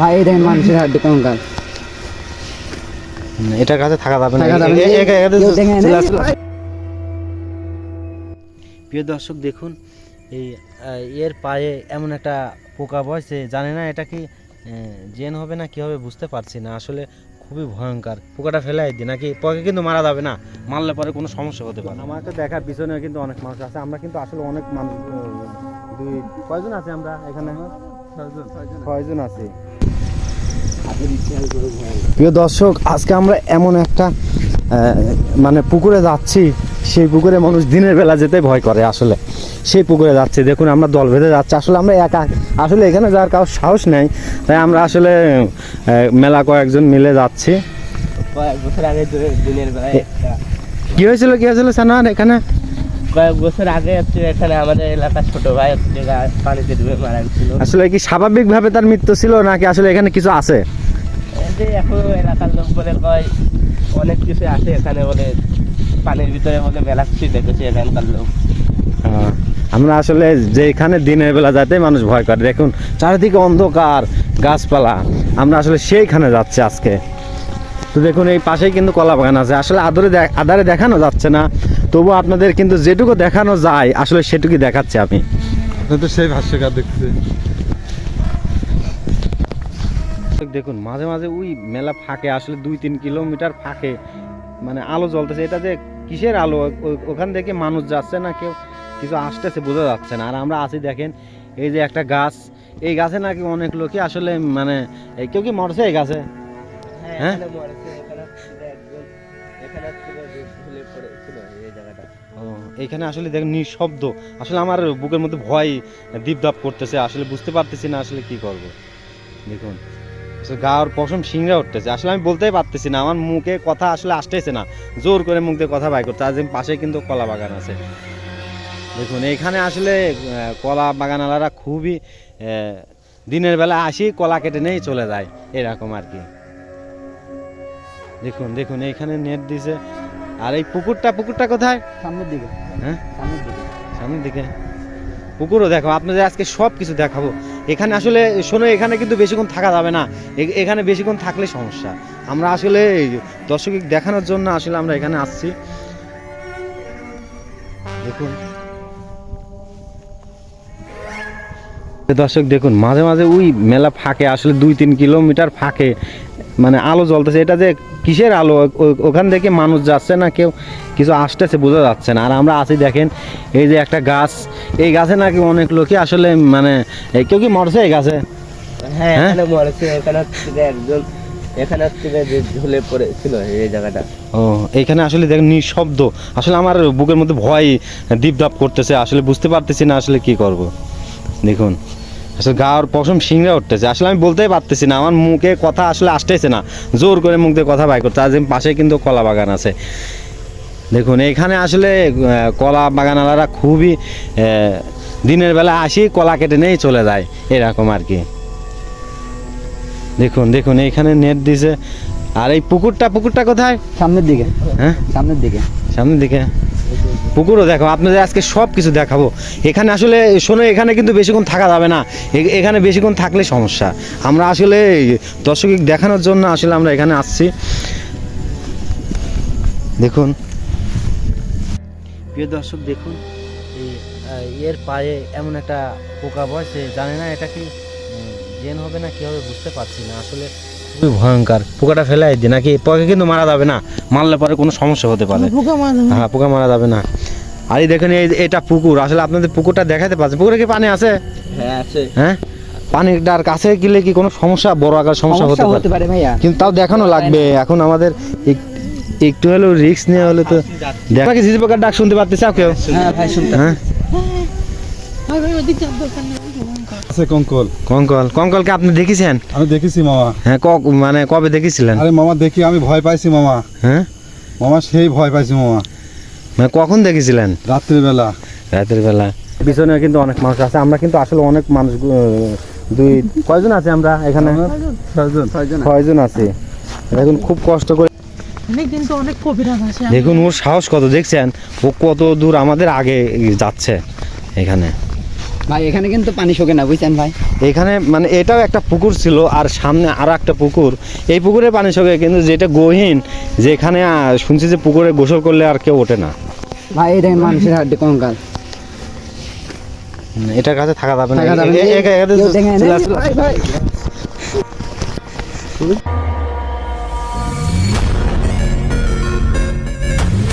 ভাই এই দেখেন মানুষের হাড্ডি থাকা যাবে না। প্রিয় দর্শক দেখুন এই এর পায়ে এমন একটা পোকা জানে না এটা কি জেন হবে না কি হবে বুঝতে পারছি না। আসলে খুবই ভয়ঙ্কর। পোকাটা ফেলাই দিই নাকি? পোকা কিন্তু মারা যাবে না। মারলে পরে কোনো সমস্যা হতে পারে আমাকে দেখার পিছনে কিন্তু অনেক মানুষ আছে। আমরা কিন্তু আসলে অনেক মানুষ দুই কয়জন আছে আমরা এখানে? ছয়জন আছি? প্রিয় দর্শক আজকে আমরা এমন একটা মানে পুকুরে যাচ্ছি সেই পুকুরে মানুষ দিনের বেলা যেতে ভয় করে আসলে। সেই পুকুরে যাচ্ছে দেখুন আমরা দল বেঁধে যাচ্ছি। আসলে আমরা একা আসলে এখানে যাওয়ার কারোর সাহস নেই। তাই আমরা আসলে মেলা কয়েকজন মিলে যাচ্ছি। কয়েক বছর আগে দিনের বেলায় কি হয়েছিল কি হয়েছিল সানার এখানে? কয়েক বছর আগে হচ্ছে এখানে আমাদের এলাকার ছোট ভাই হচ্ছে পানিতে ডুবে মারা গেছিল। আসলে কি স্বাভাবিকভাবে তার মৃত্যু ছিল নাকি আসলে এখানে কিছু আছে? এই যে এখন এলাকার লোক বলে কয় অনেক কিছু আছে এখানে বলে পানির ভিতরে বলে মেলা কিছু দেখেছে এখানকার লোক। আমরা আসলে যেখানে দিনের বেলা যাতে মানুষ ভয় করে। দেখুন চারিদিকে অন্ধকার গাছপালা। আমরা আসলে সেইখানে যাচ্ছি আজকে। তো দেখুন এই পাশেই কিন্তু কলা বাগান আছে। আসলে আদরে আধারে দেখানো যাচ্ছে না। তবু আপনাদের কিন্তু যেটুকু দেখানো যায় আসলে সেটুকুই দেখাচ্ছি আমি। তো সেই ভাষ্যকার দেখতে দেখুন মাঝে মাঝে ওই মেলা ফাঁকে আসলে দুই তিন কিলোমিটার ফাঁকে মানে আলো জ্বলতেছে। এটা যে কিসের আলো? ওখান থেকে মানুষ যাচ্ছে না কেউ কিছু আসতেছে বোঝা যাচ্ছে না। আর আমরা আছি দেখেন এই যে একটা গাছ। এই গাছে নাকি অনেক লোকই আসলে মানে এই কেউ কি মরছে এই গাছে? হ্যাঁ? এখানে আসলে দেখেন নিঃশব্দ। আসলে আমার বুকের মধ্যে ভয় দীপদাপ করতেছে, আসলে বুঝতে পারতেছি না আসলে কি করব। দেখুন গাওয়ার পশম সিংড়া উঠতেছে। আসলে আমি বলতেই পারতেছি না, আমার মুখে কথা আসলে আসতেছে না। জোর করে মুখ দিয়ে কথা বাই করতে, আজ পাশে কিন্তু কলা বাগান আছে। দেখুন, এখানে আসলে কলা বাগানওয়ালারা খুবই দিনের বেলা আসি, কলা কেটে নেই চলে যায়। এরকম আর কি। দেখুন দেখুন এইখানে নেট দিছে। আর এই পুকুরটা পুকুরটা কোথায়? সামনের দিকে। হ্যাঁ? সামনের দিকে। সামনের দিকে। পুকুরও দেখো আপনাদের আজকে সব কিছু দেখাবো। এখানে আসলে শোনো এখানে কিন্তু বেশিক্ষণ থাকা যাবে না। এখানে বেশিক্ষণ থাকলে সমস্যা। আমরা আসলে দর্শক দেখানোর জন্য আসলে আমরা এখানে আসছি। দেখুন। দর্শক দেখুন মাঝে মাঝে ওই মেলা ফাঁকে আসলে দুই তিন কিলোমিটার ফাঁকে মানে আলো জ্বলতেছে। এটা যে কিসের আলো? ওখান থেকে মানুষ যাচ্ছে না কেউ কিছু আসতেছে বোঝা যাচ্ছে না। আর আমরা আছি দেখেন এই যে একটা গাছ। এই গাছে নাকি অনেক লোকই আসলে মানে কেউ কি মরছে এই গাছে? হ্যাঁ হ্যাঁ? এখানে মরেছে। এখানে একজন এখানে ঝুলে পড়েছিল এই জায়গাটা। ও এইখানে আসলে দেখেন নিঃশব্দ। আসলে আমার বুকের মধ্যে ভয় দীপদাপ করতেছে। আসলে বুঝতে পারতেছি না আসলে কি করব। দেখুন। আসলে গাওয়ার পশম সিংড়া উঠতেছে। আসলে আমি বলতেই পারতেছি না আমার মুখে কথা আসলে আসতেছে না। জোর করে মুখ দিয়ে কথা বাই করতে আজ পাশে কিন্তু কলা বাগান আছে। দেখুন এখানে আসলে কলা বাগানওয়ালারা খুবই দিনের বেলা আসি কলা কেটে নেই চলে যায় এরকম আর কি। দেখুন দেখুন এইখানে নেট দিছে। আর এই পুকুরটা পুকুরটা কোথায়? সামনের দিকে। হ্যাঁ? সামনের দিকে। সামনের দিকে। পুকুরও দেখো, আপনাদের আজকে সব কিছু দেখাবো। এখানে আসলে, শোনো, এখানে কিন্তু বেশিক্ষণ থাকা যাবে না। এখানে বেশিক্ষণ থাকলে সমস্যা। আমরা আসলে দর্শক দেখানোর জন্য আসলে আমরা এখানে আসছি। দেখুন। প্রিয় দর্শক, দেখুন এর পায়ে এমন একটা পোকা বয়সে জানে না এটা কি জেন হবে না কি হবে, বুঝতে পারছি না। আসলে খুবই ভয়ঙ্কর। পোকাটা ফেলাই দিই নাকি পোকা কিন্তু মারা যাবে না। মারলে পরে কোনো সমস্যা হতে পারে। হ্যাঁ পোকা মারা যাবে না। আর এই দেখেন এই এটা পুকুর। আসলে আপনাদের পুকুরটা দেখাতে পারছেন পুকুরে কি পানি আছে? হ্যাঁ আছে। হ্যাঁ? পানিটার কাছে গেলে কি কোনো সমস্যা বড় আকার সমস্যা হতে সমস্যা পারে? হতে পারে ভাইয়া। কিন্তু তাও দেখানো লাগবে। এখন আমাদের একটু হলেও রিস্ক নিয়ে হলে তো দেখা কি ঝিঝি পোকার ডাক শুনতে পারতেছে কেউ? হ্যাঁ ভাই শুনতে হ্যাঁ? আছে কঙ্কল। কঙ্কল কঙ্কলকে আপনি দেখেছেন? আমি দেখেছি মামা। হ্যাঁ ক- মানে কবে দেখেছিলেন? আরে মামা দেখি আমি ভয় পাইছি মামা। হ্যাঁ? মামা সেই ভয় পাইছি মামা। মানে কখন দেখেছিলেন? রাত্রিবেলা রাতের বেলা। পিছনে কিন্তু অনেক মানুষ আছে। আমরা কিন্তু আসলে অনেক মানুষ দুই কয়জন আছে আমরা এখানে? ছয়জন। ছয়জন। ছয়জন আছে। দেখুন খুব কষ্ট করে অনেক কিন্তু অনেক কবিরাজ আছে দেখুন ওর সাহস কত দেখছেন? ও কত দূর আমাদের আগে যাচ্ছে এখানে। ভাই এখানে কিন্তু পানি শোকে না বুঝছেন ভাই? এখানে মানে এটাও একটা পুকুর ছিল আর সামনে আরও একটা পুকুর। এই পুকুরে পানি সঙ্গে কিন্তু যেটা গহীন যেখানে শুনছি যে পুকুরে গোসল করলে আর কেউ ওঠে না। ভাই এই দেখেন মানুষের হাড্ডি কঙ্কাল। এটার কাছে থাকা যাবে না।